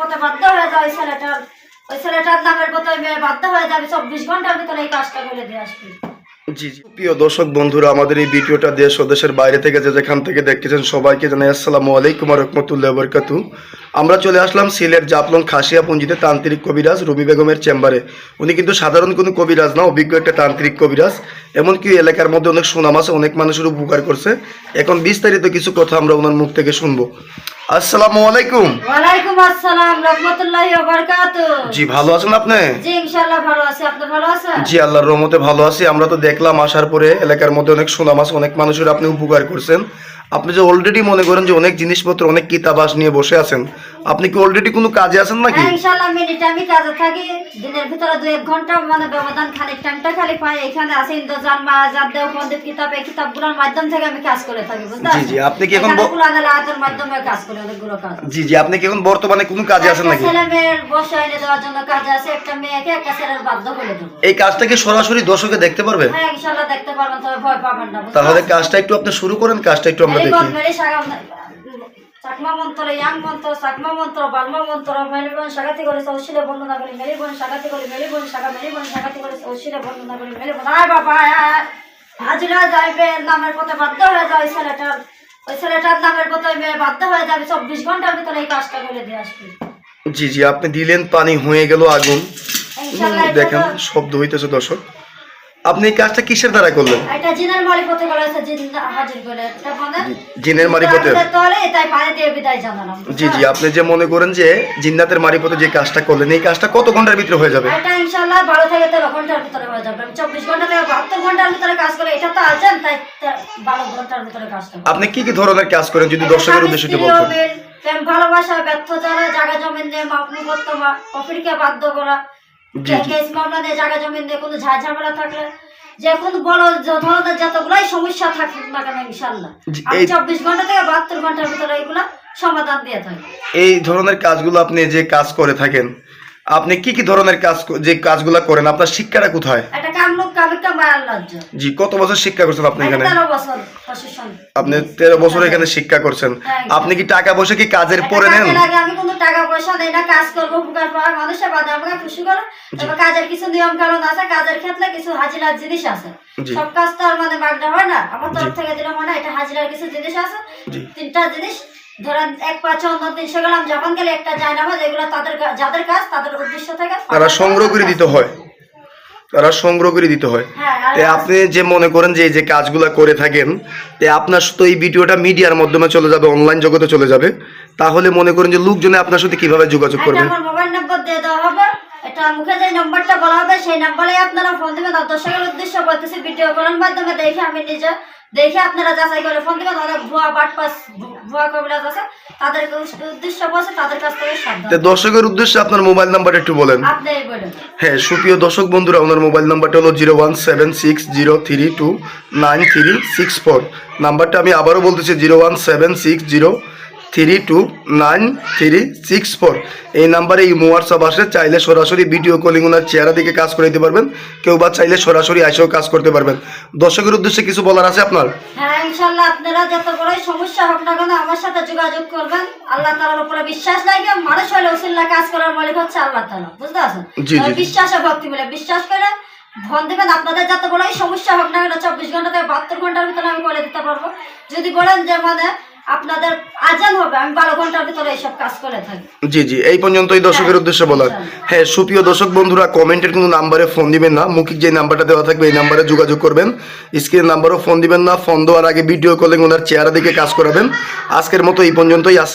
পথে বাধ্য হয়ে যায় ছেলেটার। ওই ছেলেটার নামের পথে মেয়ে বাধ্য হয়ে যাবে। চব্বিশ ঘণ্টার ভিতরে এই কাজটা করে দিয়ে আসবে। প্রিয় দর্শক, বন্ধুরা, আমাদের এই ভিডিওটা দেশ ও দেশের বাইরে থেকে যে যেখান থেকে দেখতেছেন সবাইকে জানাই আসসালামু আলাইকুম রহমতুল্লাহ বরকাতু। আমরা চলে আসলাম সিলেট জাপলং খাসিয়া পুঞ্জিতে তান্ত্রিক কবিরাজ রবি বেগমের চেম্বারে। উনি কিন্তু সাধারণ কোনো কবিরাজ না, অভিজ্ঞ একটা তান্ত্রিক কবিরাজ। এমনকি এলাকার মধ্যে অনেক সুনাম আছে, অনেক মানুষের উপকার করছে। এখন বিস্তারিত কিছু কথা আমরা ওনার মুখ থেকে শুনব। আসসালামু আলাইকুম। ওয়ালাইকুম আসসালাম রহমতুল্লাহ বরকাত। জি ভালো আছেন আপনি? জি ইনশাল্লাহ ভালো আছি। আপনি ভালো আছেন? জি আল্লাহর রহমতে ভালো আছি। আমরা তো দেখলাম আসার পরে এলাকার মধ্যে অনেক সুনাম আছে অনেক মানুষের আপনি উপকার করছেন। আপনি যে অলরেডি মনে করেন যে অনেক জিনিসপত্র অনেক কিতাবাস নিয়ে বসে আছেন। আপনি কি অলরেডি কোনো কাজে আছেন নাকি? হ্যাঁ, মিনিট আমি কাজে থাকি। দিনের ভিতরে দুই এক ঘণ্টা মানে ব্যবধান খালি টাইমটা খালি পাই। এখানে আছে ইন্দ্রজান মাহাজার দেও পন্ডিত কিতাব এই কিতাবগুলোর মাধ্যম থেকে আমি কাজ করে থাকি বুঝতে জি, জি, আপনি কি এখন মাধ্যমে কাজ করি অনেকগুলো কাজ জি জি আপনি কি এখন বর্তমানে কোনো কাজে আছেন নাকি? ছেলে মেয়ের বসে এনে দেওয়ার জন্য কাজ আছে একটা মেয়েকে একটা ছেলের বাধ্য করে দেবো। এই কাজটা কি সরাসরি দর্শকে দেখতে পারবে? হ্যাঁ ইনশাল্লাহ দেখতে পারবেন তবে ভয় পাবেন না তাহলে কাজটা একটু আপনি শুরু করেন কাজটা একটু আমরা দেখি। চাকমা মন্ত্র ইয়াং মন্ত্র চাকমা মন্ত্র বালমা মন্ত্র মেরি বোন সাগাতি করে সৌশিলে বর্ণনা করি মেরি বোন সাগাতি করে মেরি বোন সাগা মেরি বোন সাগাতি করে সৌশিলে বর্ণনা করি মেরি বোন আয় বাবা আয়। হাজিরা যাইবে নামের পথে বাধ্য হয়ে যায় ছেলেটার। ওই ছেলেটার নামের পথে মেয়ে বাধ্য হয়ে যাবে চব্বিশ ঘণ্টার ভিতরে এই কাজটা করে দিয়ে আসবে। জি জি আপনি দিলেন পানি হয়ে গেল আগুন। দেখেন শব্দ হইতেছে দর্শক। আপনি এই কাজটা কিসের দ্বারা করলেন? এটা জিনের জিন হাজির করে। এটা মানে জিনের মারিফতে? তলে তাই পানি দিয়ে বিদায় জানালাম। জি জি আপনি যে মনে করেন যে জিন্নাতের মারিপথে যে কাজটা করলেন এই কাজটা কত ঘণ্টার ভিতরে হয়ে যাবে? এটা ইনশাল্লাহ বারো থেকে তেরো ঘণ্টার ভিতরে হয়ে যাবে। আমি চব্বিশ ঘণ্টা থেকে বাহাত্তর ঘণ্টার ভিতরে কাজ করে এটা তো আছেন তাই তে- বারো ঘণ্টার ভিতরে কাজ করব। আপনি কি কি ধরনের কাজ করেন যদি দর্শকের উদ্দেশ্যে একটু বলতেন? ভালোবাসা ব্যর্থ যারা জায়গা জমিন দিয়ে মাপনি করতে অফিরকে বাধ্য করা। কেস মামলা জায়গা জমিন দিয়ে কোনো ঝাঁ ঝামেলা থাকলে যে কোনো বড় ধরনের যতগুলাই সমস্যা থাকুক না কেন ইনশাল্লাহ আমি এই- চব্বিশ ঘণ্টা থেকে বাহাত্তর ঘণ্টার ভিতরে এগুলা সমাধান দিয়ে থাকি। এই ধরনের কাজগুলো আপনি যে কাজ করে থাকেন আপনি কি কি ধরনের কাজ যে কাজগুলো করেন আপনার শিক্ষাটা কোথায়? একটা জি কত বছর শিক্ষা করছেন আপনি এখানে? আপনি তেরো বছর এখানে শিক্ষা করছেন। হ্যাঁ। আপনি কি টাকা পয়সা কি কাজের পরে নেন? আমি কোনো টাকা পয়সা দেই না কাজ করব উপকার পাওয়ার মানুষের বাদে আমাকে খুশি করে। তবে কাজের কিছু নিয়ম কারণ আছে কাজের ক্ষেত্রে কিছু হাজিরার জিনিস আছে। সব কাজ তো আর মানে মাগনা হয় না। আমার তরফ থেকে দিলে মনে হয় এটা হাজিরার কিছু জিনিস আছে। তিনটা জিনিস ধরেন এক পাঁচ অন্য তিনশো গ্রাম যখন গেলে একটা তাদের যাদের কাজ তাদের উদ্দেশ্য থেকে তারা সংগ্রহ করে দিতে হয়। তারা সংগ্রহ করে দিতে হয়। হ্যাঁ তে আপনি যে মনে করেন যে এই যে কাজগুলো করে থাকেন তে আপনার তো এই ভিডিওটা মিডিয়ার মাধ্যমে চলে যাবে অনলাইন জগতে চলে যাবে। তাহলে মনে করেন যে লোকজনে আপনার সাথে কীভাবে যোগাযোগ এটা করবে? আমার মোবাইল নাম্বার দিয়ে দেওয়া হবে। এটা মুখে যে নাম্বারটা বলা হবে সেই নাম্বারে আপনারা ফোন দিবেন। দর্শকের উদ্দেশ্য বলতেছি ভিডিও করার মাধ্যমে দেখে আমি নিজে দেখে আপনারা যাচাই করে ফোন দিবেন অনেক ভুয়া বাটপাস ভুয়া কবিরাজ আছে তাদের উদ্দেশ্য বলছে তাদের কাছ থেকে তে সাবধান দর্শকের উদ্দেশ্যে আপনার মোবাইল নাম্বার একটু বলেন। আপনি বলেন হ্যাঁ সুপ্রিয় দর্শক বন্ধুরা ওনার মোবাইল নাম্বারটা হলো zero one seven six zero three two nine three six four. নাম্বারটা আমি আবারও বলতেছি zero one seven six zero three two nine three six four এই নাম্বারে এই হোয়াটসঅ্যাপ আসে চাইলে সরাসরি ভিডিও কলিং ওনার চেহারা দিকে কাজ করে দিতে পারবেন। কেউ বা চাইলে সরাসরি এসেও কাজ করতে পারবেন। দর্শকের উদ্দেশ্যে কিছু বলার আছে আপনার? হ্যাঁ ইনশাল্লাহ আপনারা যত বড়ই সমস্যা হোক না কেন আমার সাথে যোগাযোগ করবেন। আল্লাহ তালার উপরে বিশ্বাস লাগে মানুষ হলে উসিল্লা কাজ করার মালিক হচ্ছে আল্লাহ বুঝতে পারছেন? জি। বিশ্বাসে ভক্তি মিলে। বিশ্বাস করে ফোন দিবেন। আপনাদের যত বড়ই সমস্যা হোক না কেন চব্বিশ ঘণ্টা থেকে বাহাত্তর ঘণ্টার ভিতরে আমি করে দিতে পারব। যদি বলেন যে মানে আপনাদের আজান হবে আমি বারো ঘণ্টার ভিতরে এইসব কাজ করে থাকি। জি জি এই পর্যন্তই দর্শকের উদ্দেশ্যে বলার। হ্যাঁ সুপ্রিয় দর্শক বন্ধুরা কমেন্টের কোনো নাম্বারে ফোন দিবেন না। মুখিক যে নাম্বারটা দেওয়া থাকবে এই নাম্বারে যোগাযোগ করবেন। স্ক্রিন নাম্বারও ফোন দিবেন না। ফোন দেওয়ার আগে ভিডিও কলিং ওনার চেহারা দিকে কাজ করাবেন। আজকের মতো এই পর্যন্তই। আস